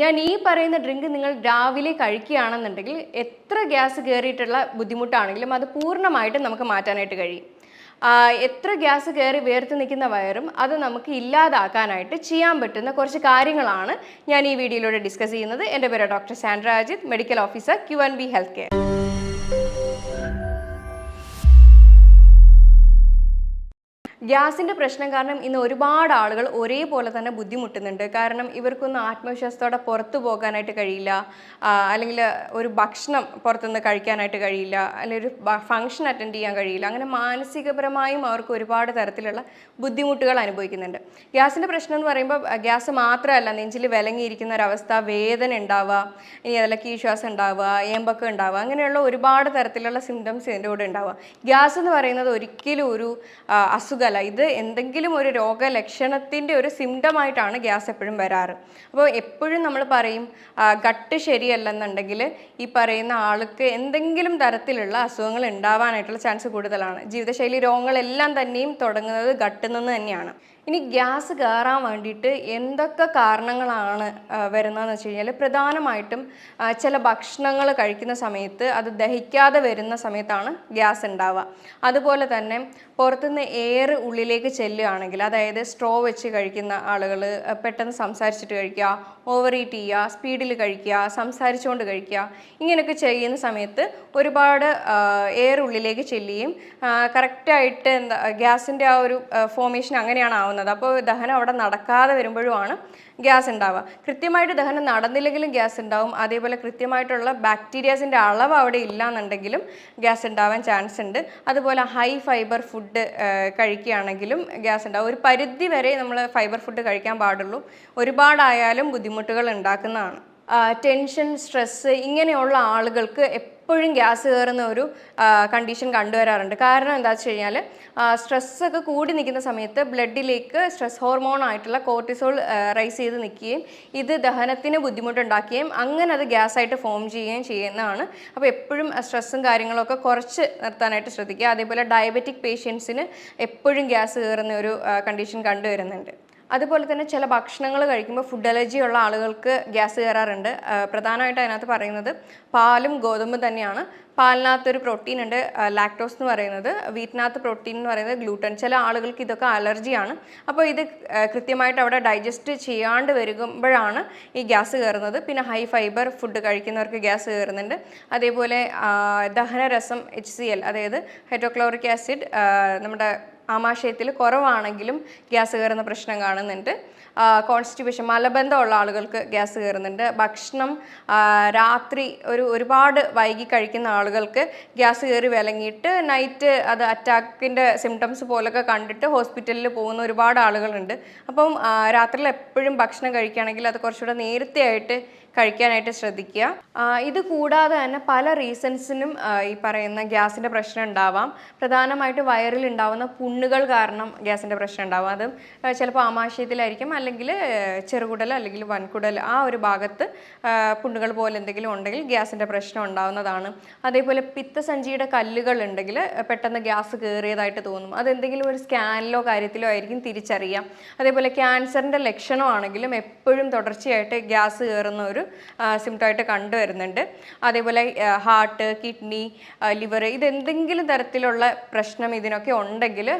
ഞാൻ ഈ പറയുന്ന ഡ്രിങ്ക് നിങ്ങൾ രാവിലെ കഴിക്കുകയാണെന്നുണ്ടെങ്കിൽ എത്ര ഗ്യാസ് കയറിയിട്ടുള്ള ബുദ്ധിമുട്ടാണെങ്കിലും അത് പൂർണമായിട്ടും നമുക്ക് മാറ്റാനായിട്ട് കഴിയും. എത്ര ഗ്യാസ് കയറി വേർത്ത് നിൽക്കുന്ന വയറും അത് നമുക്ക് ഇല്ലാതാക്കാനായിട്ട് ചെയ്യാൻ പറ്റുന്ന കുറച്ച് കാര്യങ്ങളാണ് ഞാൻ ഈ വീഡിയോയിലൂടെ ഡിസ്കസ് ചെയ്യുന്നത്. എന്റെ പേര് doctor Sandra Ajith medical officer Q N B health care ഗ്യാസിന്റെ പ്രശ്നം കാരണം ഇന്ന് ഒരുപാട് ആളുകൾ ഒരേപോലെ തന്നെ ബുദ്ധിമുട്ടുന്നുണ്ട്. കാരണം ഇവർക്കൊന്നും ആത്മവിശ്വാസത്തോടെ പുറത്തു പോകാനായിട്ട് കഴിയില്ല. അല്ലെങ്കിൽ ഒരു ഭക്ഷണം പുറത്തുനിന്ന് കഴിക്കാനായിട്ട് കഴിയില്ല. അല്ലെങ്കിൽ ഒരു ഫംഗ്ഷൻ അറ്റൻഡ് ചെയ്യാൻ കഴിയില്ല. അങ്ങനെ മാനസികപരമായും അവർക്ക് ഒരുപാട് തരത്തിലുള്ള ബുദ്ധിമുട്ടുകൾ അനുഭവിക്കുന്നുണ്ട്. ഗ്യാസിന്റെ പ്രശ്നം എന്ന് പറയുമ്പോൾ ഗ്യാസ് മാത്രമല്ല നെഞ്ചിൽ വിലങ്ങിയിരിക്കുന്ന ഒരവസ്ഥ വേദന ഉണ്ടാവുക ഇനി അതല്ല കീശ്വാസം ഉണ്ടാവുക ഏമ്പക്കം ഉണ്ടാവുക അങ്ങനെയുള്ള ഒരുപാട് തരത്തിലുള്ള സിംറ്റംസ് ഇതിന്റെ കൂടെ ഉണ്ടാവുക. ഗ്യാസ് എന്ന് പറയുന്നത് ഒരിക്കലും ഒരു ആ, അസുഖമല്ല ഇത് എന്തെങ്കിലും ഒരു രോഗലക്ഷണത്തിന്റെ ഒരു സിംറ്റമായിട്ടാണ് ഗ്യാസ് എപ്പോഴും വരാറ്. അപ്പോൾ എപ്പോഴും നമ്മൾ പറയും ഗട്ട് ശരിയല്ലെന്നുണ്ടെങ്കിൽ ഈ പറയുന്ന ആൾക്ക് എന്തെങ്കിലും തരത്തിലുള്ള അസുഖങ്ങൾ ഉണ്ടാവാനായിട്ടുള്ള ചാൻസ് കൂടുതലാണ്. ജീവിതശൈലി രോഗങ്ങളെല്ലാം തന്നെയും തുടങ്ങുന്നത് ഗട്ടിൽ നിന്ന് തന്നെയാണ്. ഇനി ഗ്യാസ് കയറാൻ വേണ്ടിയിട്ട് എന്തൊക്കെ കാരണങ്ങളാണ് വരുന്നതെന്ന് വെച്ച് കഴിഞ്ഞാൽ പ്രധാനമായിട്ടും ചില ഭക്ഷണങ്ങൾ കഴിക്കുന്ന സമയത്ത് അത് ദഹിക്കാതെ വരുന്ന സമയത്താണ് ഗ്യാസ് ഉണ്ടാവുക. അതുപോലെ തന്നെ പുറത്തുനിന്ന് എയർ ഉള്ളിലേക്ക് ചെല്ലുകയാണെങ്കിൽ അതായത് സ്ട്രോ വെച്ച് കഴിക്കുന്ന ആളുകൾ പെട്ടെന്ന് സംസാരിച്ചിട്ട് കഴിക്കുക ഓവർ ഈറ്റ് ചെയ്യുക സ്പീഡിൽ കഴിക്കുക സംസാരിച്ചുകൊണ്ട് കഴിക്കുക ഇങ്ങനെയൊക്കെ ചെയ്യുന്ന സമയത്ത് ഒരുപാട് എയർ ഉള്ളിലേക്ക് ചെല്ലുകയും കറക്റ്റായിട്ട് എന്താ ഗ്യാസിന്റെ ആ ഒരു ഫോമേഷൻ അങ്ങനെയാണ് ആവുന്നത്. അപ്പോൾ ദഹനം അവിടെ നടക്കാതെ വരുമ്പോഴുമാണ് ഗ്യാസ് ഉണ്ടാവുക. കൃത്യമായിട്ട് ദഹനം നടന്നില്ലെങ്കിലും ഗ്യാസ് ഉണ്ടാവും. അതേപോലെ കൃത്യമായിട്ടുള്ള ബാക്ടീരിയാസിന്റെ അളവ് അവിടെ ഇല്ലാന്നുണ്ടെങ്കിലും ഗ്യാസ് ഉണ്ടാവാൻ ചാൻസ് ഉണ്ട്. അതുപോലെ ഹൈ ഫൈബർ ഫുഡ് കഴിക്കുകയാണെങ്കിലും ഗ്യാസ് ഉണ്ടാവും. ഒരു പരിധി വരെ നമ്മൾ ഫൈബർ ഫുഡ് കഴിക്കാൻ പാടുള്ളൂ. ഒരുപാടായാലും ബുദ്ധിമുട്ടുകൾ ഉണ്ടാക്കുന്നതാണ്. ടെൻഷൻ സ്ട്രെസ്സ് ഇങ്ങനെയുള്ള ആളുകൾക്ക് എപ്പോഴും ഗ്യാസ് കയറുന്ന ഒരു കണ്ടീഷൻ കണ്ടുവരാറുണ്ട്. കാരണം എന്താ വെച്ച് കഴിഞ്ഞാൽ സ്ട്രെസ്സൊക്കെ കൂടി നിൽക്കുന്ന സമയത്ത് ബ്ലഡിലേക്ക് സ്ട്രെസ് ഹോർമോൺ ആയിട്ടുള്ള കോർട്ടിസോൾ റൈസ് ചെയ്ത് നിൽക്കുകയും ഇത് ദഹനത്തിന് ബുദ്ധിമുട്ടുണ്ടാക്കുകയും അങ്ങനെ അത് ഗ്യാസ് ആയിട്ട് ഫോം ചെയ്യുകയും ചെയ്യുന്നതാണ്. അപ്പോൾ എപ്പോഴും സ്ട്രെസ്സും കാര്യങ്ങളൊക്കെ കുറച്ച് നിർത്താനായിട്ട് ശ്രദ്ധിക്കുക. അതേപോലെ ഡയബറ്റിക് പേഷ്യൻസിന് എപ്പോഴും ഗ്യാസ് കയറുന്ന ഒരു കണ്ടീഷൻ കണ്ടുവരുന്നുണ്ട്. അതുപോലെ തന്നെ ചില ഭക്ഷണങ്ങൾ കഴിക്കുമ്പോൾ ഫുഡ് അലർജി ഉള്ള ആളുകൾക്ക് ഗ്യാസ് കയറാറുണ്ട്. പ്രധാനമായിട്ട് അതിനകത്ത് പറയുന്നത് പാലും ഗോതമ്പും തന്നെയാണ്. പാലിനകത്തൊരു പ്രോട്ടീൻ ഉണ്ട് ലാക്ടോസ് എന്ന് പറയുന്നത്. വീറ്റിനകത്ത് പ്രോട്ടീൻ എന്ന് പറയുന്നത് ഗ്ലൂട്ടൻ ചില ആളുകൾക്ക് ഇതൊക്കെ അലർജിയാണ് അപ്പോൾ ഇത് കൃത്യമായിട്ട് അവിടെ ഡൈജസ്റ്റ് ചെയ്യാണ്ട് വരുമ്പോഴാണ് ഈ ഗ്യാസ് കയറുന്നത്. പിന്നെ ഹൈ ഫൈബർ ഫുഡ് കഴിക്കുന്നവർക്ക് ഗ്യാസ് കയറുന്നുണ്ട്. അതേപോലെ ദഹനരസം എച്ച് സി എൽ അതായത് ഹൈഡ്രോക്ലോറിക് ആസിഡ് നമ്മുടെ ആമാശയത്തിൽ കുറവാണെങ്കിലും ഗ്യാസ് കയറുന്ന പ്രശ്നം കാണുന്നുണ്ട്. കോൺസ്റ്റിപ്പേഷൻ മലബന്ധമുള്ള ആളുകൾക്ക് ഗ്യാസ് കയറുന്നുണ്ട്. ഭക്ഷണം രാത്രി ഒരു ഒരുപാട് വൈകി കഴിക്കുന്ന ആളുകൾക്ക് ഗ്യാസ് കയറി വിലങ്ങിയിട്ട് നൈറ്റ് അത് അറ്റാക്കിന്റെ സിംറ്റംസ് പോലൊക്കെ കണ്ടിട്ട് ഹോസ്പിറ്റലിൽ പോകുന്ന ഒരുപാട് ആളുകളുണ്ട്. അപ്പം രാത്രിയിൽ എപ്പോഴും ഭക്ഷണം കഴിക്കുകയാണെങ്കിൽ അത് കുറച്ചുകൂടെ നേരത്തെ ആയിട്ട് കഴിക്കാനായിട്ട് ശ്രദ്ധിക്കുക. ഇത് കൂടാതെ തന്നെ പല റീസൺസിനും ഈ പറയുന്ന ഗ്യാസിന്റെ പ്രശ്നം ഉണ്ടാവാം. പ്രധാനമായിട്ട് വയറിൽ ഉണ്ടാവുന്ന പുണ്ണുകൾ കാരണം ഗ്യാസിന്റെ പ്രശ്നം ഉണ്ടാവാം. അത് ചിലപ്പോൾ ആമാശയത്തിലായിരിക്കും അല്ലെങ്കിൽ ചെറുകുടൽ അല്ലെങ്കിൽ വൻകുടൽ ആ ഒരു ഭാഗത്ത് പുണ്ണുകൾ പോലെ എന്തെങ്കിലും ഉണ്ടെങ്കിൽ ഗ്യാസിന്റെ പ്രശ്നം ഉണ്ടാവുന്നതാണ്. അതേപോലെ പിത്തസഞ്ചിയുടെ കല്ലുകൾ ഉണ്ടെങ്കിൽ പെട്ടെന്ന് ഗ്യാസ് കയറിയതായിട്ട് തോന്നും. അതെന്തെങ്കിലും ഒരു സ്കാനിലോ കാര്യത്തിലോ ആയിരിക്കും തിരിച്ചറിയാം. അതേപോലെ ക്യാൻസറിന്റെ ലക്ഷണമാണെങ്കിലും എപ്പോഴും തുടർച്ചയായിട്ട് ഗ്യാസ് കയറുന്ന ഒരു സിംറ്റമായിട്ട് കണ്ടുവരുന്നുണ്ട് അതേപോലെ ഹാർട്ട് കിഡ്നി ലിവർ ഇതെന്തെങ്കിലും തരത്തിലുള്ള പ്രശ്നം ഇതിനൊക്കെ ഉണ്ടെങ്കിൽ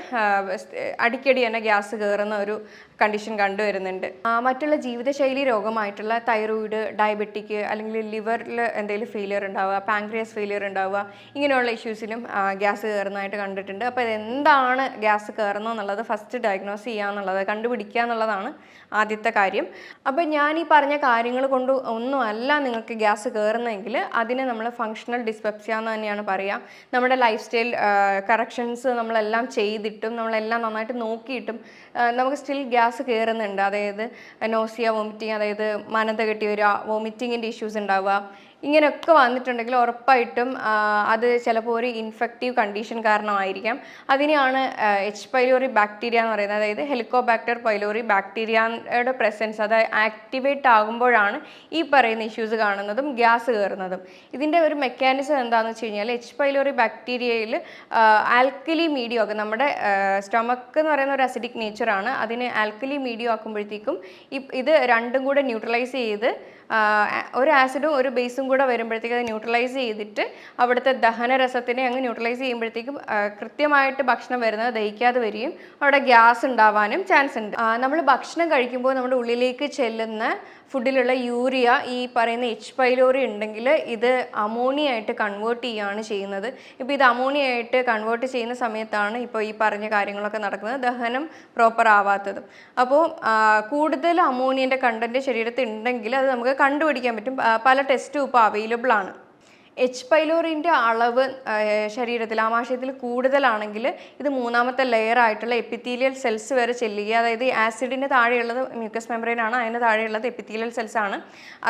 അടിക്കടി തന്നെ ഗ്യാസ് കയറുന്ന ഒരു കണ്ടീഷൻ കണ്ടുവരുന്നുണ്ട് മറ്റുള്ള ജീവിതശൈലി രോഗമായിട്ടുള്ള തൈറോയിഡ് ഡയബറ്റിക് അല്ലെങ്കിൽ ലിവറിൽ എന്തെങ്കിലും ഫെയിലിയർ ഉണ്ടാവുക പാങ്ക്രിയസ് ഫെയിലിയർ ഉണ്ടാവുക ഇങ്ങനെയുള്ള ഇഷ്യൂസിലും ഗ്യാസ് കയറുന്നതായിട്ട് കണ്ടിട്ടുണ്ട്. അപ്പോൾ ഇതെന്താണ് ഗ്യാസ് കയറുന്നതെന്നുള്ളത് ഫസ്റ്റ് ഡയഗ്നോസ് ചെയ്യുക എന്നുള്ളത് കണ്ടുപിടിക്കുക എന്നുള്ളതാണ് ആദ്യത്തെ കാര്യം. അപ്പോൾ ഞാൻ ഈ പറഞ്ഞ കാര്യങ്ങൾ കൊണ്ട് ഒന്നുമല്ല നിങ്ങൾക്ക് ഗ്യാസ് കയറുന്നതെങ്കിൽ അതിനെ നമ്മൾ ഫങ്ഷണൽ ഡിസ്പെപ്സിയ എന്ന് തന്നെയാണ് പറയുക. നമ്മുടെ ലൈഫ് സ്റ്റൈൽ കറക്ഷൻസ് നമ്മളെല്ലാം ചെയ്തിട്ടും നമ്മളെല്ലാം നന്നായിട്ട് നോക്കിയിട്ടും നമുക്ക് സ്റ്റിൽ ഗ്യാസ് കയറുന്നുണ്ട്. അതായത് നോസിയ വോമിറ്റിങ് അതായത് മനത കെട്ടി വരിക വോമിറ്റിങ്ങിന്റെ ഇഷ്യൂസ് ഉണ്ടാവുക ഇങ്ങനെയൊക്കെ വന്നിട്ടുണ്ടെങ്കിൽ ഉറപ്പായിട്ടും അത് ചിലപ്പോൾ ഒരു ഇൻഫെക്റ്റീവ് കണ്ടീഷൻ കാരണമായിരിക്കാം. അതിനെയാണ് എച്ച് പൈലോറി ബാക്ടീരിയ എന്ന് പറയുന്നത്. അതായത് ഹെലിക്കോബാക്ടർ പൈലോറി ബാക്ടീരിയയുടെ പ്രസൻസ് അത് ആക്ടിവേറ്റ് ആകുമ്പോഴാണ് ഈ പറയുന്ന ഇഷ്യൂസ് കാണുന്നതും ഗ്യാസ് കയറുന്നതും. ഇതിന്റെ ഒരു മെക്കാനിസം എന്താണെന്ന് വെച്ച് കഴിഞ്ഞാൽ എച്ച് പൈലോറി ബാക്ടീരിയയിൽ ആൽക്കലി മീഡിയം ഒക്കെ നമ്മുടെ സ്റ്റൊമക്ക് എന്ന് പറയുന്ന ഒരു അസിഡിക് നേച്ചറാണ് അതിനെ ആൽക്കലി മീഡിയം ആക്കുമ്പോഴത്തേക്കും ഇത് രണ്ടും കൂടെ ന്യൂട്രലൈസ് ചെയ്ത് ഒരു ആസിഡും ഒരു ബേസും കൂടെ വരുമ്പോഴത്തേക്ക് അത് ന്യൂട്രലൈസ് ചെയ്തിട്ട് അവിടുത്തെ ദഹനരസത്തിനെ അങ്ങ് ന്യൂട്രലൈസ് ചെയ്യുമ്പോഴത്തേക്കും കൃത്യമായിട്ട് ഭക്ഷണം വരുന്നത് ദഹിക്കാതെ വരികയും അവിടെ ഗ്യാസ് ഉണ്ടാവാനും ചാൻസ് ഉണ്ട്. നമ്മൾ ഭക്ഷണം കഴിക്കുമ്പോൾ നമ്മുടെ ഉള്ളിലേക്ക് ചെല്ലുന്ന ഫുഡിലുള്ള യൂറിയ ഈ പറയുന്ന എച്ച് പൈലോറി ഉണ്ടെങ്കിൽ ഇത് അമോണിയ ആയിട്ട് കൺവേർട്ട് ചെയ്യുകയാണ് ചെയ്യുന്നത്. ഇപ്പോൾ ഇത് അമോണിയ ആയിട്ട് കൺവേർട്ട് ചെയ്യുന്ന സമയത്താണ് ഇപ്പോൾ ഈ പറഞ്ഞ കാര്യങ്ങളൊക്കെ നടക്കുന്നത്. ദഹനം പ്രോപ്പർ ആവാത്തതും. അപ്പോൾ കൂടുതൽ അമോണിയന്റെ കണ്ടന്റ് ശരീരത്തിൽ ഉണ്ടെങ്കിൽ അത് നമുക്ക് കണ്ടുപിടിക്കാൻ പറ്റും. പല ടെസ്റ്റും ഇപ്പോൾ അവൈലബിൾ ആണ്. എച്ച് പൈലോറിന്റെ അളവ് ശരീരത്തിൽ ആമാശയത്തിൽ കൂടുതലാണെങ്കിൽ ഇത് മൂന്നാമത്തെ ലെയർ ആയിട്ടുള്ള എപ്പിത്തീലിയൽ സെൽസ് വരെ ചെല്ലുക അതായത് ആസിഡിന്റെ താഴെയുള്ളത് മ്യൂക്കസ് ആണ് അതിന് താഴെയുള്ളത് എപ്പിത്തീലിയൽ സെൽസ് ആണ്.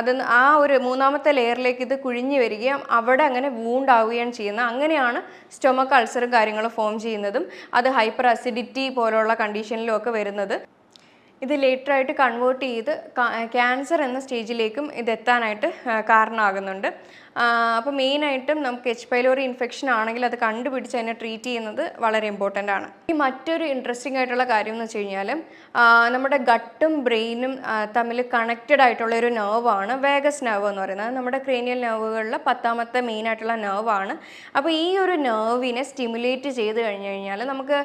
അത് ആ ഒരു മൂന്നാമത്തെ ലെയറിലേക്ക് ഇത് കുഴിഞ്ഞു വരികയും അവിടെ അങ്ങനെ വൂണ്ട് ആവുകയാണ് ചെയ്യുന്നത് അങ്ങനെയാണ് സ്റ്റൊമക്ക് അൾസറും കാര്യങ്ങളും ഫോം ചെയ്യുന്നതും. അത് ഹൈപ്പർ അസിഡിറ്റി പോലുള്ള കണ്ടീഷനിലും ഒക്കെ വരുന്നത്. ഇത് ലേറ്ററായിട്ട് കൺവേർട്ട് ചെയ്ത് ക്യാൻസർ എന്ന സ്റ്റേജിലേക്കും ഇതെത്താനായിട്ട് കാരണമാകുന്നുണ്ട്. അപ്പോൾ മെയിനായിട്ടും നമുക്ക് എച്ച് പൈലോറി ഇൻഫെക്ഷൻ ആണെങ്കിൽ അത് കണ്ടുപിടിച്ച് അതിനെ ട്രീറ്റ് ചെയ്യുന്നത് വളരെ ഇമ്പോർട്ടന്റ് ആണ്. ഈ മറ്റൊരു ഇൻട്രസ്റ്റിംഗ് ആയിട്ടുള്ള കാര്യം എന്ന് വെച്ച് കഴിഞ്ഞാൽ നമ്മുടെ ഗട്ടും ബ്രെയിനും തമ്മിൽ കണക്റ്റഡ് ആയിട്ടുള്ള ഒരു നെർവാണ് വേഗസ് നെർവ് എന്ന് പറയുന്നത്. നമ്മുടെ ക്രേനിയൽ നെർവുകളിലെ പത്താമത്തെ മെയിൻ ആയിട്ടുള്ള നെർവാണ് അപ്പോൾ ഈ ഒരു നെർവിനെ സ്റ്റിമുലേറ്റ് ചെയ്ത് കഴിഞ്ഞ് കഴിഞ്ഞാൽ നമുക്ക്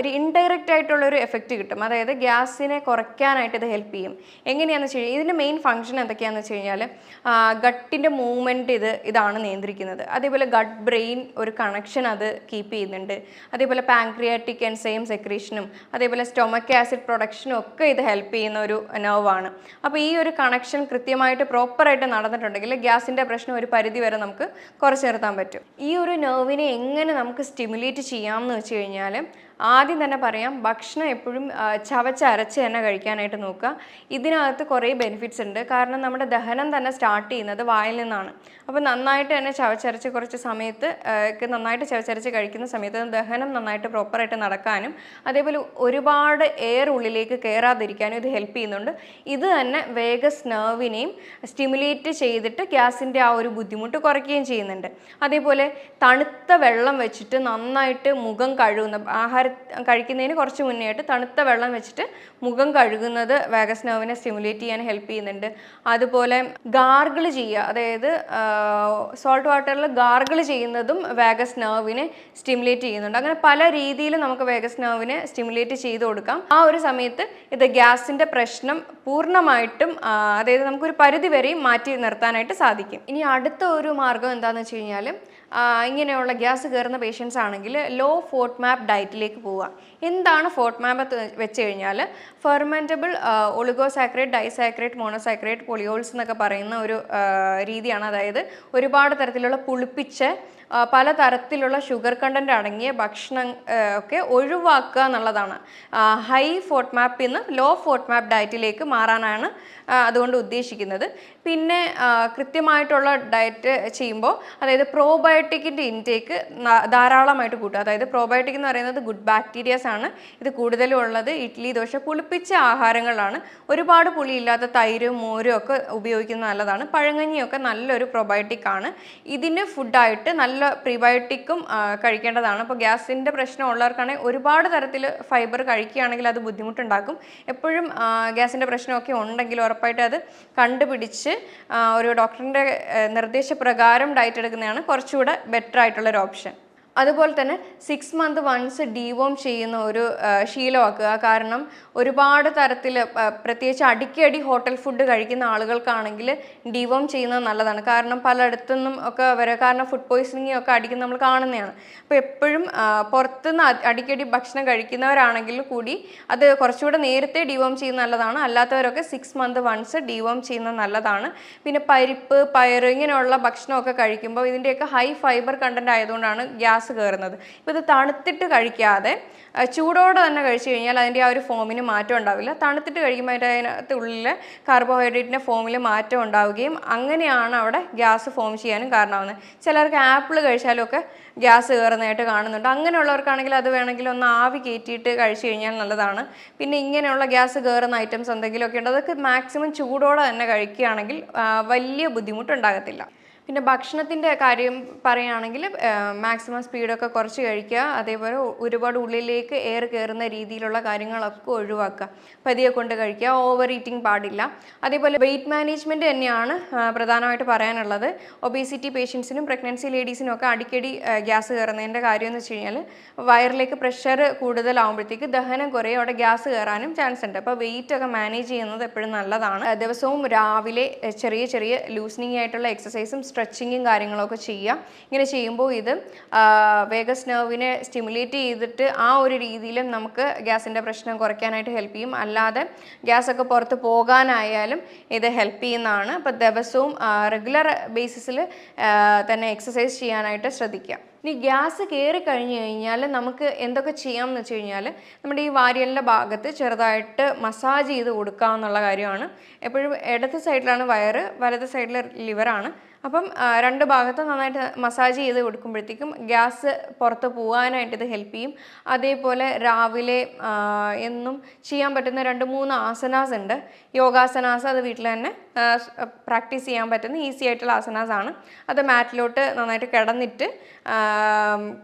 ഒരു ഇൻഡയറക്റ്റ് ആയിട്ടുള്ള ഒരു എഫക്റ്റ് കിട്ടും. അതായത് ഗ്യാസിനെ കുറയ്ക്കാനായിട്ട് ഇത് ഹെൽപ്പ് ചെയ്യും. എങ്ങനെയാണെന്ന് വെച്ച് കഴിഞ്ഞാൽ ഇതിന്റെ മെയിൻ ഫംഗ്ഷൻ എന്തൊക്കെയാണെന്ന് വെച്ച് കഴിഞ്ഞാൽ ഗട്ടിന്റെ മൂവ്മെന്റ് ഇത് ഇതാണ് നിയന്ത്രിക്കുന്നത്. അതേപോലെ ഗട്ട് ബ്രെയിൻ ഒരു കണക്ഷൻ അത് കീപ്പ് ചെയ്യുന്നുണ്ട്. അതേപോലെ പാങ്ക്രിയാറ്റിക് സെയിം സെക്രീഷനും അതേപോലെ സ്റ്റൊമക് ആസിഡ് പ്രൊഡക്ഷനും ഒക്കെ ഇത് ഹെൽപ്പ് ചെയ്യുന്ന ഒരു നെർവാണ് അപ്പോൾ ഈ ഒരു കണക്ഷൻ കൃത്യമായിട്ട് പ്രോപ്പറായിട്ട് നടന്നിട്ടുണ്ടെങ്കിൽ ഗ്യാസിന്റെ പ്രശ്നം ഒരു പരിധി വരെ നമുക്ക് കുറച്ച് നിർത്താൻ പറ്റും. ഈ ഒരു നെർവിനെ എങ്ങനെ നമുക്ക് സ്റ്റിമുലേറ്റ് ചെയ്യാം എന്ന് വെച്ച് കഴിഞ്ഞാൽ ആദ്യം തന്നെ പറയാം ഭക്ഷണം എപ്പോഴും ചവച്ച് ചവച്ചരച്ച് തന്നെ കഴിക്കാനായിട്ട് നോക്കുക. ഇതിനകത്ത് കുറേ ബെനിഫിറ്റ്സ് ഉണ്ട്. കാരണം നമ്മുടെ ദഹനം തന്നെ സ്റ്റാർട്ട് ചെയ്യുന്നത് വായിൽ നിന്നാണ്. അപ്പോൾ നന്നായിട്ട് തന്നെ ചവച്ചരച്ച് കുറച്ച് സമയത്ത് നന്നായിട്ട് ചവച്ചരച്ച് കഴിക്കുന്ന സമയത്ത് ദഹനം നന്നായിട്ട് പ്രോപ്പറായിട്ട് നടക്കാനും അതേപോലെ ഒരുപാട് എയർ ഉള്ളിലേക്ക് കയറാതിരിക്കാനും ഇത് ഹെൽപ്പ് ചെയ്യുന്നുണ്ട്. ഇത് തന്നെ വേഗസ് നെർവിനെയും സ്റ്റിമുലേറ്റ് ചെയ്തിട്ട് ഗ്യാസിന്റെ ആ ഒരു ബുദ്ധിമുട്ട് കുറയ്ക്കുകയും ചെയ്യുന്നുണ്ട്. അതേപോലെ തണുത്ത വെള്ളം വെച്ചിട്ട് നന്നായിട്ട് മുഖം കഴുകുന്ന ആഹാരം കഴിക്കുന്നതിന് കുറച്ച് മുന്നേ ആയിട്ട് തണുത്ത വെള്ളം വെച്ചിട്ട് മുഖം കഴുകുന്നത് വാഗസ് നെർവിനെ സ്റ്റിമുലേറ്റ് ചെയ്യാൻ ഹെൽപ്പ് ചെയ്യുന്നുണ്ട്. അതുപോലെ ഗാർഗിൾ ചെയ്യുക അതായത് സോൾട്ട് വാട്ടറിൽ ഗാർഗിൾ ചെയ്യുന്നതും വാഗസ് നെർവിനെ സ്റ്റിമുലേറ്റ് ചെയ്യുന്നുണ്ട്. അങ്ങനെ പല രീതിയിൽ നമുക്ക് വാഗസ് നെർവിനെ സ്റ്റിമുലേറ്റ് ചെയ്ത് കൊടുക്കാം. ആ ഒരു സമയത്ത് ഇത് ഗ്യാസിന്റെ പ്രശ്നം പൂർണമായിട്ടും അതായത് നമുക്കൊരു പരിധി വരെയും മാറ്റി നിർത്താനായിട്ട് സാധിക്കും. ഇനി അടുത്ത ഒരു മാർഗം എന്താണെന്ന് വെച്ച് കഴിഞ്ഞാൽ ഇങ്ങനെയുള്ള ഗ്യാസ് കയറുന്ന പേഷ്യൻസ് ആണെങ്കിൽ ലോ ഫോർട്ട് മാപ്പ് ഡയറ്റിലേക്ക് പോവുക. എന്താണ് ഫോർട്ട് മാപ്പ് വെച്ച് കഴിഞ്ഞാൽ ഫെർമെന്റബിൾ ഒളിഗോസാക്രേറ്റ് ഡൈസാക്രേറ്റ് മോണോസാക്രേറ്റ് പൊളിയോൾസ് എന്നൊക്കെ പറയുന്ന ഒരു രീതിയാണ്. അതായത് ഒരുപാട് തരത്തിലുള്ള പുളിപ്പിച്ച് പല തരത്തിലുള്ള ഷുഗർ കണ്ടന്റ് അടങ്ങിയ ഭക്ഷണം ഒക്കെ ഒഴിവാക്കുക എന്നുള്ളതാണ്. ഹൈ ഫോർട്ട് മാപ്പിൽ നിന്ന് ലോ ഫോർട്ട് മാപ്പ് ഡയറ്റിലേക്ക് മാറാനാണ് അതുകൊണ്ട് ഉദ്ദേശിക്കുന്നത്. പിന്നെ കൃത്യമായിട്ടുള്ള ഡയറ്റ് ചെയ്യുമ്പോൾ അതായത് പ്രോബയോട്ടിക്കിന്റെ ഇൻടേക്ക് ധാരാളമായിട്ട് കൂട്ടുക. അതായത് പ്രോബയോട്ടിക് എന്ന് പറയുന്നത് ഗുഡ് ബാക്ടീരിയാസ് ആണ്. ഇത് കൂടുതലും ഉള്ളത് ഇഡ്ഡലി ദോശ പുളിപ്പിച്ച ആഹാരങ്ങളാണ്. ഒരുപാട് പുളിയില്ലാത്ത തൈരും മോരും ഒക്കെ ഉപയോഗിക്കുന്നത് നല്ലതാണ്. പഴങ്ങഞ്ഞിയൊക്കെ നല്ലൊരു പ്രൊബയോട്ടിക് ആണ്. ഇതിന് ഫുഡായിട്ട് നല്ല പ്രീബയോട്ടിക്കും കഴിക്കേണ്ടതാണ്. അപ്പോൾ ഗ്യാസിന്റെ പ്രശ്നം ഉള്ളവർക്കാണെങ്കിൽ ഒരുപാട് തരത്തിൽ ഫൈബർ കഴിക്കുകയാണെങ്കിൽ അത് ബുദ്ധിമുട്ടുണ്ടാക്കും. എപ്പോഴും ഗ്യാസിന്റെ പ്രശ്നമൊക്കെ ഉണ്ടെങ്കിൽ ഉറപ്പായിട്ട് അത് കണ്ടുപിടിച്ച് ഒരു ഡോക്ടറിന്റെ നിർദ്ദേശപ്രകാരം ഡയറ്റ് എടുക്കുന്നതാണ് കുറച്ചുകൂടെ ബെറ്റർ ആയിട്ടുള്ളൊരു ഓപ്ഷൻ അതുപോലെ തന്നെ സിക്സ് മന്ത് വൺസ് ഡീവോം ചെയ്യുന്ന ഒരു ശീലമാക്കുക. കാരണം ഒരുപാട് തരത്തിൽ പ്രത്യേകിച്ച് അടിക്കടി ഹോട്ടൽ ഫുഡ് കഴിക്കുന്ന ആളുകൾക്കാണെങ്കിൽ ഡീവോം ചെയ്യുന്നത് നല്ലതാണ്. കാരണം പലയിടത്തുനിന്നും ഒക്കെ വരെ കാരണം ഫുഡ് പോയ്സണിങ് ഒക്കെ അടിക്കുന്ന നമ്മൾ കാണുന്നതാണ്. അപ്പോൾ എപ്പോഴും പുറത്തുനിന്ന് അടിക്കടി ഭക്ഷണം കഴിക്കുന്നവരാണെങ്കിൽ കൂടി അത് കുറച്ചുകൂടെ നേരത്തെ ഡീവോം ചെയ്യുന്നത് നല്ലതാണ്. അല്ലാത്തവരൊക്കെ സിക്സ് മന്ത് വൺസ് ഡീവോം ചെയ്യുന്നത് നല്ലതാണ്. പിന്നെ പരിപ്പ് പയർ ഇങ്ങനെയുള്ള ഭക്ഷണമൊക്കെ കഴിക്കുമ്പോൾ ഇതിന്റെയൊക്കെ ഹൈ ഫൈബർ കണ്ടന്റ് ആയതുകൊണ്ടാണ് ഗ്യാസ് കയറുന്നത്. ഇപ്പോൾ ഇത് തണുത്തിട്ട് കഴിക്കാതെ ചൂടോടെ തന്നെ കഴിച്ചു കഴിഞ്ഞാൽ അതിന്റെ ആ ഒരു ഫോമിന് മാറ്റം ഉണ്ടാവില്ല. തണുത്തിട്ട് കഴിക്കുമ്പോൾ അതിന്റെ അതിനകത്ത് ഉള്ളിലെ കാർബോഹൈഡ്രേറ്റിന്റെ ഫോമിൽ മാറ്റം ഉണ്ടാവുകയും അങ്ങനെയാണ് അവിടെ ഗ്യാസ് ഫോം ചെയ്യാനും കാരണമാവുന്നത്. ചിലർക്ക് ആപ്പിൾ കഴിച്ചാലും ഒക്കെ ഗ്യാസ് കയറുന്നതായിട്ട് കാണുന്നുണ്ട്. അങ്ങനെയുള്ളവർക്കാണെങ്കിൽ അത് വേണമെങ്കിൽ ഒന്ന് ആവി കയറ്റിയിട്ട് കഴിച്ചു കഴിഞ്ഞാൽ നല്ലതാണ്. പിന്നെ ഇങ്ങനെയുള്ള ഗ്യാസ് കയറുന്ന ഐറ്റംസ് എന്തെങ്കിലുമൊക്കെ ഉണ്ട്. അതൊക്കെ മാക്സിമം ചൂടോടെ തന്നെ കഴിക്കുകയാണെങ്കിൽ വലിയ ബുദ്ധിമുട്ടുണ്ടാകത്തില്ല. പിന്നെ ഭക്ഷണത്തിന്റെ കാര്യം പറയുകയാണെങ്കിൽ മാക്സിമം സ്പീഡൊക്കെ കുറച്ച് കഴിക്കുക അതേപോലെ ഒരുപാട് ഉള്ളിലേക്ക് എയർ കയറുന്ന രീതിയിലുള്ള കാര്യങ്ങളൊക്കെ ഒഴിവാക്കുക പതിയെ കൊണ്ട് കഴിക്കുക ഓവർ ഈറ്റിംഗ് പാടില്ല. അതേപോലെ വെയിറ്റ് മാനേജ്മെന്റ് തന്നെയാണ് പ്രധാനമായിട്ട് പറയാനുള്ളത്. ഒബേസിറ്റി പേഷ്യൻസിനും പ്രഗ്നൻസി ലേഡീസിനും ഒക്കെ അടിക്കടി ഗ്യാസ് കയറുന്നതിന്റെ കാര്യം എന്ന് വെച്ച് കഴിഞ്ഞാൽ വയറിലേക്ക് പ്രഷർ കൂടുതലാകുമ്പോഴത്തേക്ക് ദഹനം കുറയും അവിടെ ഗ്യാസ് കയറാനും ചാൻസ് ഉണ്ട്. അപ്പോൾ വെയിറ്റ് ഒക്കെ മാനേജ് ചെയ്യുന്നത് എപ്പോഴും നല്ലതാണ്. ദിവസവും രാവിലെ ചെറിയ ചെറിയ ലൂസ്നിങ് ആയിട്ടുള്ള എക്സസൈസും സ്ട്രെച്ചിങ്ങും കാര്യങ്ങളൊക്കെ ചെയ്യാം. ഇങ്ങനെ ചെയ്യുമ്പോൾ ഇത് വേഗസ് നെർവിനെ സ്റ്റിമുലേറ്റ് ചെയ്തിട്ട് ആ ഒരു രീതിയിലും നമുക്ക് ഗ്യാസിന്റെ പ്രശ്നം കുറയ്ക്കാനായിട്ട് ഹെൽപ്പ് ചെയ്യും. അല്ലാതെ ഗ്യാസൊക്കെ പുറത്ത് പോകാനായാലും ഇത് ഹെൽപ്പ് ചെയ്യുന്നതാണ്. അപ്പോൾ ദിവസവും റെഗുലർ ബേസിസിൽ തന്നെ എക്സസൈസ് ചെയ്യാനായിട്ട് ശ്രദ്ധിക്കുക. ഇനി ഗ്യാസ് കയറി കഴിഞ്ഞ് കഴിഞ്ഞാൽ നമുക്ക് എന്തൊക്കെ ചെയ്യാം എന്ന് വെച്ച് കഴിഞ്ഞാൽ നമ്മുടെ ഈ വാരിയലിന്റെ ഭാഗത്ത് ചെറുതായിട്ട് മസാജ് ചെയ്ത് കൊടുക്കുക എന്നുള്ള കാര്യമാണ്. എപ്പോഴും ഇടത്ത് സൈഡിലാണ് വയറ് വലത് സൈഡിൽ ലിവറാണ് അപ്പം രണ്ട് ഭാഗത്തും നന്നായിട്ട് മസാജ് ചെയ്ത് കൊടുക്കുമ്പോഴത്തേക്കും ഗ്യാസ് പുറത്ത് പോകാനായിട്ട് ഇത് ഹെൽപ്പ് ചെയ്യും. അതേപോലെ രാവിലെ എന്നും ചെയ്യാൻ പറ്റുന്ന രണ്ട് മൂന്ന് ആസനാസ് ഉണ്ട്. യോഗാസനാസ് അത് വീട്ടിൽ തന്നെ പ്രാക്ടീസ് ചെയ്യാൻ പറ്റുന്ന ഈസി ആയിട്ടുള്ള ആസനാസ് ആണ്. അത് മാറ്റിലോട്ട് നന്നായിട്ട് കിടന്നിട്ട്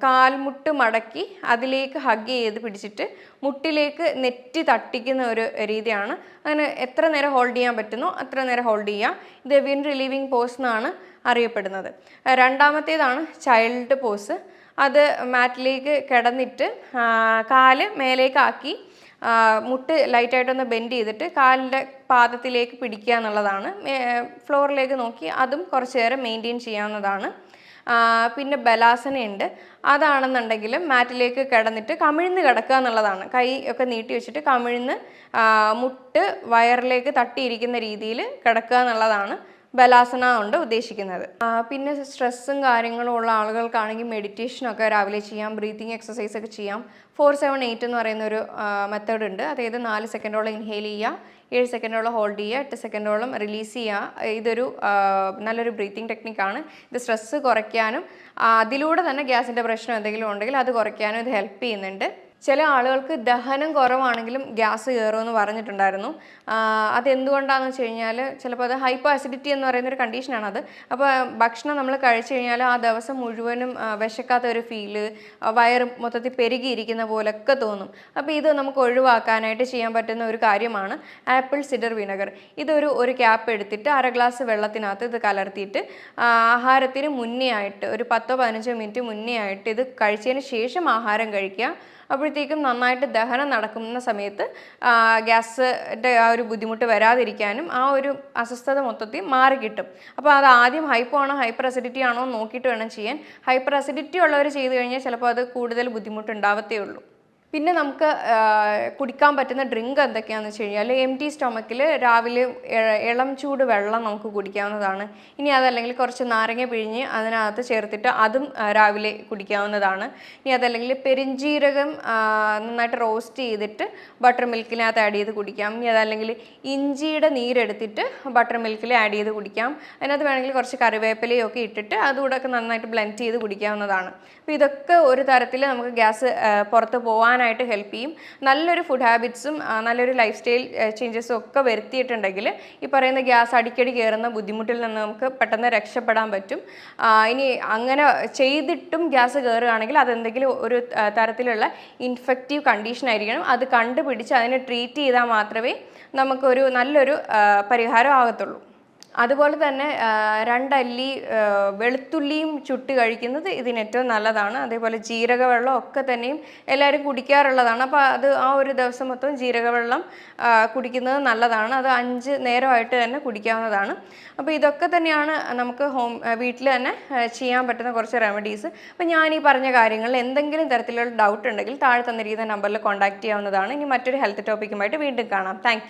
കാൽമുട്ട് മടക്കി അതിലേക്ക് ഹഗ് ചെയ്ത് പിടിച്ചിട്ട് മുട്ടിലേക്ക് നെറ്റി തട്ടിക്കുന്ന ഒരു രീതിയാണ്. അങ്ങനെ എത്ര നേരം ഹോൾഡ് ചെയ്യാൻ പറ്റുന്നോ അത്ര നേരം ഹോൾഡ് ചെയ്യുക. ഇത് വിൻ റിലീവിങ് പോസ്റ്റ് എന്നാണ് അറിയപ്പെടുന്നത്. രണ്ടാമത്തേതാണ് ചൈൽഡ് പോസ് അത് മാറ്റിലേക്ക് കിടന്നിട്ട് കാൽ മേലേക്കാക്കി മുട്ട് ലൈറ്റായിട്ടൊന്ന് ബെൻഡ് ചെയ്തിട്ട് കാലിന്റെ പാദത്തിലേക്ക് പിടിക്കുക എന്നുള്ളതാണ്. ഫ്ലോറിലേക്ക് നോക്കി അതും കുറച്ച് നേരം മെയിന്റെയിൻ ചെയ്യാവുന്നതാണ്. പിന്നെ ബലാസനയുണ്ട്. അതാണെന്നുണ്ടെങ്കിലും മാറ്റിലേക്ക് കിടന്നിട്ട് കമിഴ്ന്ന് കിടക്കുക എന്നുള്ളതാണ്. കൈ ഒക്കെ നീട്ടി വെച്ചിട്ട് കമിഴ്ന്ന് മുട്ട് വയറിലേക്ക് തട്ടിയിരിക്കുന്ന രീതിയിൽ കിടക്കുക എന്നുള്ളതാണ്. ബലാസന കൊണ്ട് ഉദ്ദേശിക്കുന്നത്. പിന്നെ സ്ട്രെസ്സും കാര്യങ്ങളും ഉള്ള ആളുകൾക്കാണെങ്കിൽ മെഡിറ്റേഷനൊക്കെ രാവിലെ ചെയ്യാം ബ്രീത്തിങ് എക്സസൈസ് ഒക്കെ ചെയ്യാം. ഫോർ സെവൻ എയ്റ്റ് എന്ന് പറയുന്ന ഒരു മെത്തേഡ് ഉണ്ട്. അതായത് നാല് സെക്കൻഡോളം ഇൻഹെയിൽ ചെയ്യുക ഏഴ് സെക്കൻഡോളം ഹോൾഡ് ചെയ്യുക എട്ട് സെക്കൻഡോളം റിലീസ് ചെയ്യുക. ഇതൊരു നല്ലൊരു ബ്രീത്തിങ് ടെക്നിക്കാണ് ഇത് സ്ട്രെസ്സ് കുറയ്ക്കാനും അതിലൂടെ തന്നെ ഗ്യാസിന്റെ പ്രശ്നം എന്തെങ്കിലും ഉണ്ടെങ്കിൽ അത് കുറയ്ക്കാനും ഇത് ഹെൽപ്പ് ചെയ്യുന്നുണ്ട്. ചില ആളുകൾക്ക് ദഹനം കുറവാണെങ്കിലും ഗ്യാസ് കയറുമെന്ന് പറഞ്ഞിട്ടുണ്ടായിരുന്നു. അതെന്തുകൊണ്ടാണെന്ന് വെച്ച് കഴിഞ്ഞാൽ ചിലപ്പോൾ അത് ഹൈപ്പോ അസിഡിറ്റി എന്ന് പറയുന്ന ഒരു കണ്ടീഷനാണ് അത്. അപ്പോൾ ഭക്ഷണം നമ്മൾ കഴിച്ചു കഴിഞ്ഞാൽ ആ ദിവസം മുഴുവനും വിശക്കാത്ത ഒരു ഫീൽ വയറ് മൊത്തത്തിൽ പെരുകിയിരിക്കുന്ന പോലൊക്കെ തോന്നും. അപ്പോൾ ഇത് നമുക്ക് ഒഴിവാക്കാനായിട്ട് ചെയ്യാൻ പറ്റുന്ന ഒരു കാര്യമാണ് ആപ്പിൾ സിഡർ വിനെഗർ. ഇതൊരു ഒരു ക്യാപ്പ് എടുത്തിട്ട് അര ഗ്ലാസ് വെള്ളത്തിനകത്ത് ഇത് കലർത്തിയിട്ട് ആഹാരത്തിന് മുന്നേ ആയിട്ട് ഒരു പത്തോ പതിനഞ്ചോ മിനിറ്റ് മുന്നേ ആയിട്ട് ഇത് കഴിച്ചതിന് ശേഷം ആഹാരം കഴിക്കുക. അപ്പോഴത്തേക്കും നന്നായിട്ട് ദഹനം നടക്കുന്ന സമയത്ത് ഗ്യാസിന്റെ ആ ഒരു ബുദ്ധിമുട്ട് വരാതിരിക്കാനും ആ ഒരു അസ്വസ്ഥത മൊത്തത്തിൽ മാറി കിട്ടും. അപ്പോൾ അത് ആദ്യം ഹൈപ്പോ ആണോ ഹൈപ്പർ അസിഡിറ്റി ആണോ നോക്കിയിട്ട് വേണം ചെയ്യാൻ. ഹൈപ്പർ അസിഡിറ്റി ഉള്ളവർ ചെയ്തു കഴിഞ്ഞാൽ ചിലപ്പോൾ അത് കൂടുതൽ ബുദ്ധിമുട്ടുണ്ടാവത്തേ ഉള്ളൂ. പിന്നെ നമുക്ക് കുടിക്കാൻ പറ്റുന്ന ഡ്രിങ്ക് എന്തൊക്കെയാണെന്ന് വെച്ച് കഴിഞ്ഞാൽ എം ടി സ്റ്റൊമക്കിൽ രാവിലെ ഇളം ചൂട് വെള്ളം നമുക്ക് കുടിക്കാവുന്നതാണ്. ഇനി അതല്ലെങ്കിൽ കുറച്ച് നാരങ്ങ പിഴിഞ്ഞ് അതിനകത്ത് ചേർത്തിട്ട് അതും രാവിലെ കുടിക്കാവുന്നതാണ്. ഇനി അതല്ലെങ്കിൽ പെരിഞ്ജീരകം നന്നായിട്ട് റോസ്റ്റ് ചെയ്തിട്ട് ബട്ടർ മിൽക്കിനകത്ത് ആഡ് ചെയ്ത് കുടിക്കാം. ഇനി അതല്ലെങ്കിൽ ഇഞ്ചിയുടെ നീരെടുത്തിട്ട് ബട്ടർ മിൽക്കിൽ ആഡ് ചെയ്ത് കുടിക്കാം. അതിനകത്ത് വേണമെങ്കിൽ കുറച്ച് കറിവേപ്പിലയും ഒക്കെ ഇട്ടിട്ട് അതുകൂടെ ഒക്കെ നന്നായിട്ട് ബ്ലെൻഡ് ചെയ്ത് കുടിക്കാവുന്നതാണ്. അപ്പോൾ ഇതൊക്കെ ഒരു തരത്തിൽ നമുക്ക് ഗ്യാസ് പുറത്ത് പോകാനായിട്ട് ഹെൽപ്പ് ചെയ്യും. നല്ലൊരു ഫുഡ് ഹാബിറ്റ്സും നല്ലൊരു ലൈഫ് സ്റ്റൈൽ ചേഞ്ചസും ഒക്കെ വരുത്തിയിട്ടുണ്ടെങ്കിൽ ഈ പറയുന്ന ഗ്യാസ് അടിക്കടി കയറുന്ന ബുദ്ധിമുട്ടിൽ നിന്ന് നമുക്ക് പെട്ടെന്ന് രക്ഷപ്പെടാൻ പറ്റും. ഇനി അങ്ങനെ ചെയ്തിട്ടും ഗ്യാസ് കയറുകയാണെങ്കിൽ അതെന്തെങ്കിലും ഒരു തരത്തിലുള്ള ഇൻഫെക്റ്റീവ് കണ്ടീഷൻ ആയിരിക്കണം. അത് കണ്ടുപിടിച്ച് അതിനെ ട്രീറ്റ് ചെയ്താൽ മാത്രമേ നമുക്കൊരു നല്ലൊരു പരിഹാരം ആകത്തുള്ളൂ. അതുപോലെ തന്നെ രണ്ടല്ലി വെളുത്തുള്ളിയും ചുട്ട് കഴിക്കുന്നത് ഇതിന് ഏറ്റവും നല്ലതാണ്. അതേപോലെ ജീരകവെള്ളം ഒക്കെ തന്നെയും എല്ലാവരും കുടിക്കാറുള്ളതാണ്. അപ്പോൾ അത് ആ ഒരു ദിവസം മൊത്തം ജീരകവെള്ളം കുടിക്കുന്നത് നല്ലതാണ്. അത് അഞ്ച് നേരമായിട്ട് തന്നെ കുടിക്കാവുന്നതാണ്. അപ്പോൾ ഇതൊക്കെ തന്നെയാണ് നമുക്ക് ഹോം വീട്ടിൽ തന്നെ ചെയ്യാൻ പറ്റുന്ന കുറച്ച് റെമഡീസ് അപ്പോൾ ഞാൻ ഈ പറഞ്ഞ കാര്യങ്ങളിൽ എന്തെങ്കിലും തരത്തിലുള്ള ഡൗട്ട് ഉണ്ടെങ്കിൽ താഴെ തന്നിരിക്കുന്ന നമ്പറിൽ കോൺടാക്ട് ചെയ്യാവുന്നതാണ്. ഇനി മറ്റൊരു ഹെൽത്ത് ടോപ്പിക്കുമായിട്ട് വീണ്ടും കാണാം. താങ്ക്